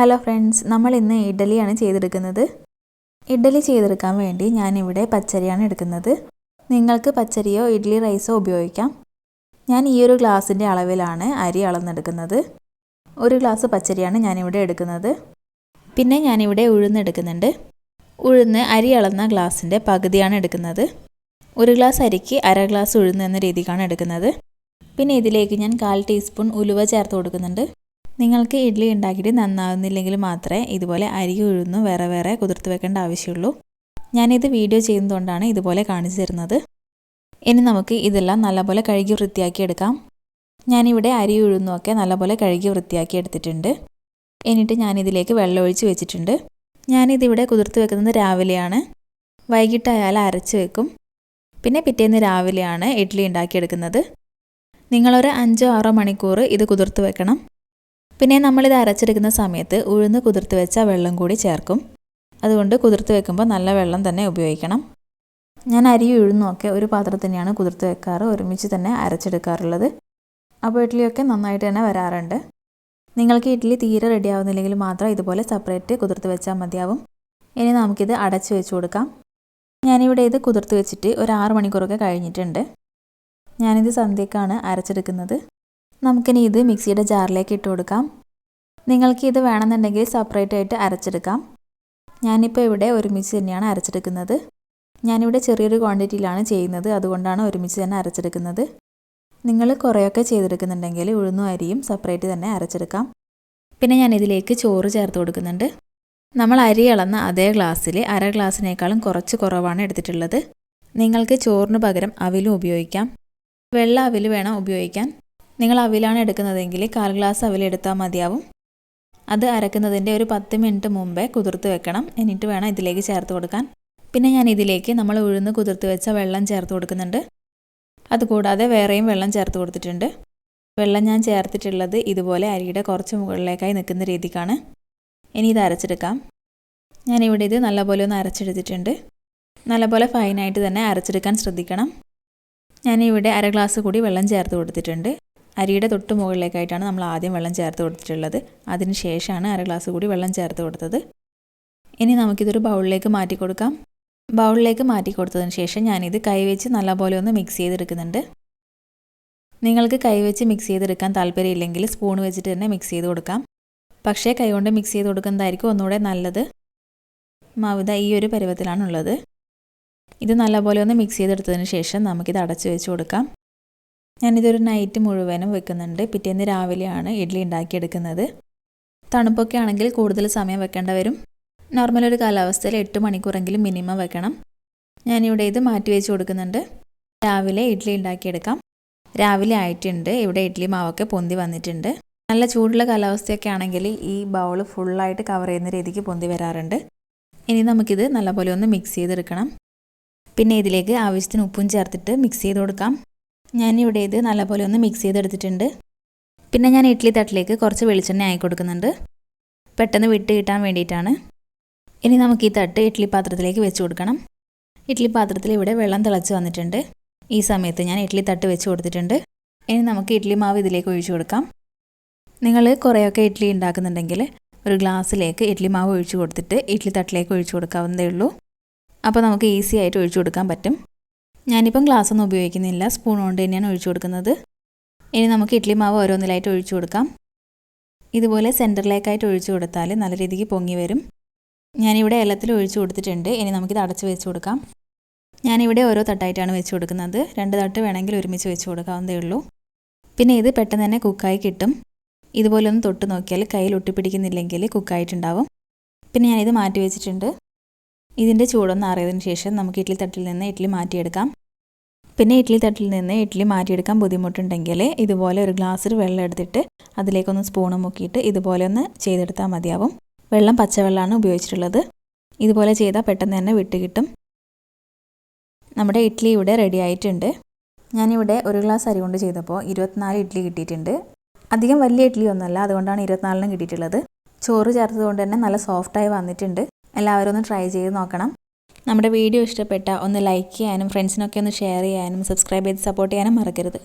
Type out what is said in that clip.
Hello friends നമ്മൾ ഇന്ന് ഇഡ്ഡലിയാണ് ചെയ്തെടുക്കുന്നത്. ഇഡ്ഡലി ചെയ്തെടുക്കാൻ വേണ്ടി ഞാനിവിടെ പച്ചരിയാണ് എടുക്കുന്നത്. നിങ്ങൾക്ക് പച്ചരിയോ ഇഡ്ഡലി റൈസോ ഉപയോഗിക്കാം. ഞാൻ ഈ ഒരു ഗ്ലാസിന്റെ അളവിലാണ് അരി അളന്നെടുക്കുന്നത്. ഒരു ഗ്ലാസ് പച്ചരിയാണ് ഞാനിവിടെ എടുക്കുന്നത്. പിന്നെ ഞാനിവിടെ ഉഴുന്നെടുക്കുന്നുണ്ട് ഉഴുന്ന് അരി അളന്ന ഗ്ലാസിന്റെ പകുതിയാണ് എടുക്കുന്നത്. ഒരു ഗ്ലാസ് അരിക്ക് അര ഗ്ലാസ് ഉഴുന്ന് എന്ന രീതിക്കാണ് എടുക്കുന്നത്. പിന്നെ ഇതിലേക്ക് ഞാൻ കാൽ ടീസ്പൂൺ ഉലുവ ചേർത്ത് കൊടുക്കുന്നുണ്ട്. നിങ്ങൾക്ക് ഇഡ്ഡലി ഉണ്ടാക്കിയിട്ട് നന്നാവുന്നില്ലെങ്കിൽ മാത്രമേ ഇതുപോലെ അരി ഉഴുന്നു വേറെ വേറെ കുതിർത്ത് വെക്കേണ്ട ആവശ്യമുള്ളൂ. ഞാനിത് വീഡിയോ ചെയ്യുന്നതുകൊണ്ടാണ് ഇതുപോലെ കാണിച്ചു തരുന്നത്. ഇനി നമുക്ക് ഇതെല്ലാം നല്ലപോലെ കഴുകി വൃത്തിയാക്കി എടുക്കാം. ഞാനിവിടെ അരി ഉഴുന്നുമൊക്കെ നല്ലപോലെ കഴുകി വൃത്തിയാക്കി എടുത്തിട്ടുണ്ട്. എന്നിട്ട് ഞാനിതിലേക്ക് വെള്ളം ഒഴിച്ച് വെച്ചിട്ടുണ്ട്. ഞാനിതിവിടെ കുതിർത്ത് വെക്കുന്നത് രാവിലെയാണ്. വൈകിട്ടായാൽ അരച്ച് വെക്കും. പിന്നെ പിറ്റേന്ന് രാവിലെയാണ് ഇഡ്ഡലി ഉണ്ടാക്കിയെടുക്കുന്നത്. നിങ്ങളൊരു അഞ്ചോ ആറോ മണിക്കൂർ ഇത് കുതിർത്ത് വെക്കണം. പിന്നെ നമ്മളിത് അരച്ചെടുക്കുന്ന സമയത്ത് ഉഴുന്ന് കുതിർത്ത് വെച്ച വെള്ളം കൂടി ചേർക്കും. അതുകൊണ്ട് കുതിർത്ത് വെക്കുമ്പോൾ നല്ല വെള്ളം തന്നെ ഉപയോഗിക്കണം. ഞാൻ അരി ഉഴുന്നൊക്കെ ഒരു പാത്രത്തിൽ തന്നെയാണ് കുതിർത്ത് വെക്കാറ്. ഒരുമിച്ച് തന്നെ അരച്ചെടുക്കാറുള്ളത്. അപ്പോൾ ഇഡ്ഡലിയൊക്കെ നന്നായിട്ട് തന്നെ വരാറുണ്ട്. നിങ്ങൾക്ക് ഇഡ്ഡലി തീരെ റെഡി ആവുന്നില്ലെങ്കിൽ മാത്രം ഇതുപോലെ സെപ്പറേറ്റ് കുതിർത്ത് വെച്ചാൽ മതിയാവും. ഇനി നമുക്കിത് അടച്ച് വെച്ച് കൊടുക്കാം. ഞാനിവിടെ ഇത് കുതിർത്ത് വെച്ചിട്ട് ഒരു ആറ് മണിക്കൂറൊക്കെ കഴിഞ്ഞിട്ടുണ്ട്. ഞാനിത് സന്ധ്യക്കാണ് അരച്ചെടുക്കുന്നത്. നമുക്കിനി ഇത് മിക്സിയുടെ ജാറിലേക്ക് ഇട്ട് കൊടുക്കാം. നിങ്ങൾക്ക് ഇത് വേണമെന്നുണ്ടെങ്കിൽ സെപ്പറേറ്റ് ആയിട്ട് അരച്ചെടുക്കാം. ഞാനിപ്പോൾ ഇവിടെ ഒരുമിച്ച് തന്നെയാണ് അരച്ചെടുക്കുന്നത്. ഞാനിവിടെ ചെറിയൊരു ക്വാണ്ടിറ്റിയിലാണ് ചെയ്യുന്നത്. അതുകൊണ്ടാണ് ഒരുമിച്ച് തന്നെ അരച്ചെടുക്കുന്നത്. നിങ്ങൾ കുറേയൊക്കെ ചെയ്തെടുക്കുന്നുണ്ടെങ്കിൽ ഉഴുന്നും അരിയും സെപ്പറേറ്റ് തന്നെ അരച്ചെടുക്കാം. പിന്നെ ഞാൻ ഇതിലേക്ക് ചോറ് ചേർത്ത് കൊടുക്കുന്നുണ്ട്. നമ്മൾ അരി ഇളന്ന അതേ ഗ്ലാസ്സിൽ അര ഗ്ലാസ്സിനേക്കാളും കുറച്ച് കുറവാണ് എടുത്തിട്ടുള്ളത്. നിങ്ങൾക്ക് ചോറിന് പകരം അവിലും ഉപയോഗിക്കാം. വെള്ള അവിൽ വേണം ഉപയോഗിക്കാൻ. നിങ്ങൾ അവിലാണ് എടുക്കുന്നതെങ്കിൽ കാൽ ഗ്ലാസ് അവിലെടുത്താൽ മതിയാവും. അത് അരക്കുന്നതിന്റെ ഒരു പത്ത് മിനിറ്റ് മുമ്പേ കുതിർത്ത് വെക്കണം. എന്നിട്ട് വേണം ഇതിലേക്ക് ചേർത്ത് കൊടുക്കാൻ. പിന്നെ ഞാൻ ഇതിലേക്ക് നമ്മൾ ഉഴുന്ന് കുതിർത്ത് വെച്ച വെള്ളം ചേർത്ത് കൊടുക്കുന്നുണ്ട്. അതുകൂടാതെ വേറെയും വെള്ളം ചേർത്ത് കൊടുത്തിട്ടുണ്ട്. വെള്ളം ഞാൻ ചേർത്തിട്ടുള്ളത് ഇതുപോലെ അരിയുടെ കുറച്ച് മുകളിലേക്കായി നിൽക്കുന്ന രീതിക്കാണ്. ഇനി ഇത് അരച്ചെടുക്കാം. ഞാനിവിടെ ഇത് നല്ലപോലെ ഒന്ന് അരച്ചെടുത്തിട്ടുണ്ട്. നല്ലപോലെ ഫൈനായിട്ട് തന്നെ അരച്ചെടുക്കാൻ ശ്രദ്ധിക്കണം. ഞാനിവിടെ അര ഗ്ലാസ് കൂടി വെള്ളം ചേർത്ത് കൊടുത്തിട്ടുണ്ട്. അരിയുടെ തൊട്ട് മുകളിലേക്കായിട്ടാണ് നമ്മൾ ആദ്യം വെള്ളം ചേർത്ത് കൊടുത്തിട്ടുള്ളത്. അതിന് ശേഷമാണ് അര ഗ്ലാസ് കൂടി വെള്ളം ചേർത്ത് കൊടുത്തത്. ഇനി നമുക്കിതൊരു ബൗളിലേക്ക് മാറ്റി കൊടുക്കാം. ബൗളിലേക്ക് മാറ്റി കൊടുത്തതിന് ശേഷം ഞാനിത് കൈവച്ച് നല്ലപോലെ ഒന്ന് മിക്സ് ചെയ്തെടുക്കുന്നുണ്ട്. നിങ്ങൾക്ക് കൈവച്ച് മിക്സ് ചെയ്തെടുക്കാൻ താല്പര്യമില്ലെങ്കിൽ സ്പൂൺ വെച്ചിട്ട് തന്നെ മിക്സ് ചെയ്ത് കൊടുക്കാം. പക്ഷേ കൈകൊണ്ട് മിക്സ് ചെയ്ത് കൊടുക്കുന്നതായിരിക്കും ഒന്നുകൂടെ നല്ലത്. മവിത ഈ ഒരു പരുവത്തിലാണുള്ളത്. ഇത് നല്ലപോലെ ഒന്ന് മിക്സ് ചെയ്തെടുത്തതിന് ശേഷം നമുക്കിത് അടച്ചു വെച്ച് കൊടുക്കാം. ഞാനിതൊരു നൈറ്റ് മുഴുവനും വെക്കുന്നുണ്ട്. പിറ്റേന്ന് രാവിലെയാണ് ഇഡ്ഡലി ഉണ്ടാക്കിയെടുക്കുന്നത്. തണുപ്പൊക്കെ ആണെങ്കിൽ കൂടുതൽ സമയം വെക്കേണ്ട വരും. നോർമൽ ഒരു കാലാവസ്ഥയിൽ എട്ട് മണിക്കൂറെങ്കിലും മിനിമം വെക്കണം. ഞാനിവിടെ ഇത് മാറ്റി വെച്ച് കൊടുക്കുന്നുണ്ട്. രാവിലെ ഇഡ്ഡലി ഉണ്ടാക്കിയെടുക്കാം. രാവിലെ ആയിട്ടുണ്ട്. ഇവിടെ ഇഡ്ഡലി മാവൊക്കെ പൊന്തി വന്നിട്ടുണ്ട്. നല്ല ചൂടുള്ള കാലാവസ്ഥയൊക്കെ ആണെങ്കിൽ ഈ ബൗൾ ഫുള്ളായിട്ട് കവർ ചെയ്യുന്ന രീതിക്ക് പൊന്തി വരാറുണ്ട്. ഇനി നമുക്കിത് നല്ലപോലെ ഒന്ന് മിക്സ് ചെയ്തെടുക്കണം. പിന്നെ ഇതിലേക്ക് ആവശ്യത്തിന് ഉപ്പും ചേർത്തിട്ട് മിക്സ് ചെയ്ത് കൊടുക്കാം. ഞാനിവിടെ ഇത് നല്ലപോലെ ഒന്ന് മിക്സ് ചെയ്തെടുത്തിട്ടുണ്ട്. പിന്നെ ഞാൻ ഇഡ്ഡലി തട്ടിലേക്ക് കുറച്ച് വെളിച്ചെണ്ണ ആയി കൊടുക്കുന്നുണ്ട്. പെട്ടെന്ന് വിട്ട് കിട്ടാൻ വേണ്ടിയിട്ടാണ്. ഇനി നമുക്ക് ഈ തട്ട് ഇഡ്ഡലി പാത്രത്തിലേക്ക് വെച്ച് കൊടുക്കണം. ഇഡ്ഡലി പാത്രത്തിൽ ഇവിടെ വെള്ളം തിളച്ച് വന്നിട്ടുണ്ട്. ഈ സമയത്ത് ഞാൻ ഇഡ്ഡലി തട്ട് വെച്ച് കൊടുത്തിട്ടുണ്ട്. ഇനി നമുക്ക് ഇഡ്ഡലി മാവ് ഇതിലേക്ക് ഒഴിച്ചു കൊടുക്കാം. നിങ്ങൾ കുറേയൊക്കെ ഇഡ്ഡലി ഉണ്ടാക്കുന്നുണ്ടെങ്കിൽ ഒരു ഗ്ലാസ്സിലേക്ക് ഇഡ്ഡലി മാവ് ഒഴിച്ചു കൊടുത്തിട്ട് ഇഡ്ഡലി തട്ടിലേക്ക് ഒഴിച്ചു കൊടുക്കാവുന്നതേ ഉള്ളൂ. അപ്പോൾ നമുക്ക് ഈസി ആയിട്ട് ഒഴിച്ചു കൊടുക്കാൻ പറ്റും. ഞാനിപ്പം ഗ്ലാസ് ഒന്നും ഉപയോഗിക്കുന്നില്ല. സ്പൂൺ കൊണ്ട് തന്നെയാണ് ഒഴിച്ചു കൊടുക്കുന്നത്. ഇനി നമുക്ക് ഇഡ്ഡലി മാവ് ഓരോന്നിലായിട്ട് ഒഴിച്ചു കൊടുക്കാം. ഇതുപോലെ സെന്ററിലേക്കായിട്ട് ഒഴിച്ചു കൊടുത്താൽ നല്ല രീതിക്ക് പൊങ്ങി വരും. ഞാനിവിടെ എല്ലാത്തിലും ഒഴിച്ചു കൊടുത്തിട്ടുണ്ട്. ഇനി നമുക്കിത് അടച്ച് വെച്ച് കൊടുക്കാം. ഞാനിവിടെ ഓരോ തട്ടായിട്ടാണ് വെച്ച് കൊടുക്കുന്നത്. രണ്ട് തട്ട് വേണമെങ്കിൽ ഒരുമിച്ച് വെച്ച് കൊടുക്കാവുന്നതേ ഉള്ളൂ. പിന്നെ ഇത് പെട്ടെന്ന് തന്നെ കുക്കായി കിട്ടും. ഇതുപോലെ ഒന്ന് തൊട്ട് നോക്കിയാൽ കയ്യിൽ ഒട്ടിപ്പിടിക്കുന്നില്ലെങ്കിൽ കുക്കായിട്ടുണ്ടാവും. പിന്നെ ഞാനിത് മാറ്റി വെച്ചിട്ടുണ്ട്. ഇതിന്റെ ചൂടൊന്ന് അറിയതിന് ശേഷം നമുക്ക് ഇഡ്ഡലി തട്ടിൽ നിന്ന് ഇഡ്ഡലി മാറ്റിയെടുക്കാം. പിന്നെ ഇഡ്ഡലി തട്ടിൽ നിന്ന് ഇഡ്ഡലി മാറ്റിയെടുക്കാൻ ബുദ്ധിമുട്ടുണ്ടെങ്കിൽ ഇതുപോലെ ഒരു ഗ്ലാസ്സിൽ വെള്ളം എടുത്തിട്ട് അതിലേക്കൊന്ന് സ്പൂണ് മുക്കിയിട്ട് ഇതുപോലെ ഒന്ന് ചെയ്തെടുത്താൽ മതിയാവും. വെള്ളം പച്ചവെള്ളമാണ് ഉപയോഗിച്ചിട്ടുള്ളത്. ഇതുപോലെ ചെയ്താൽ പെട്ടെന്ന് തന്നെ വിട്ട് കിട്ടും. നമ്മുടെ ഇഡ്ഡലി ഇവിടെ റെഡി ആയിട്ടുണ്ട്. ഞാനിവിടെ ഒരു ഗ്ലാസ് അരി കൊണ്ട് ചെയ്തപ്പോൾ ഇരുപത്തിനാല് ഇഡ്ഡലി കിട്ടിയിട്ടുണ്ട്. അധികം വലിയ ഇഡ്ഡലി ഒന്നുമല്ല അതുകൊണ്ടാണ് ഇരുപത്തിനാലിനും കിട്ടിയിട്ടുള്ളത്. ചോറ് ചേർത്തത് കൊണ്ട് തന്നെ നല്ല സോഫ്റ്റായി വന്നിട്ടുണ്ട്. എല്ലാവരും ഒന്ന് ട്രൈ ചെയ്ത് നോക്കണം. നമ്മുടെ വീഡിയോ ഇഷ്ടപ്പെട്ടാൽ ഒന്ന് ലൈക്ക് ചെയ്യാനും ഫ്രണ്ട്സിനൊക്കെ ഒന്ന് ഷെയർ ചെയ്യാനും സബ്സ്ക്രൈബ് ചെയ്ത് സപ്പോർട്ട് ചെയ്യാനും മറക്കരുത്.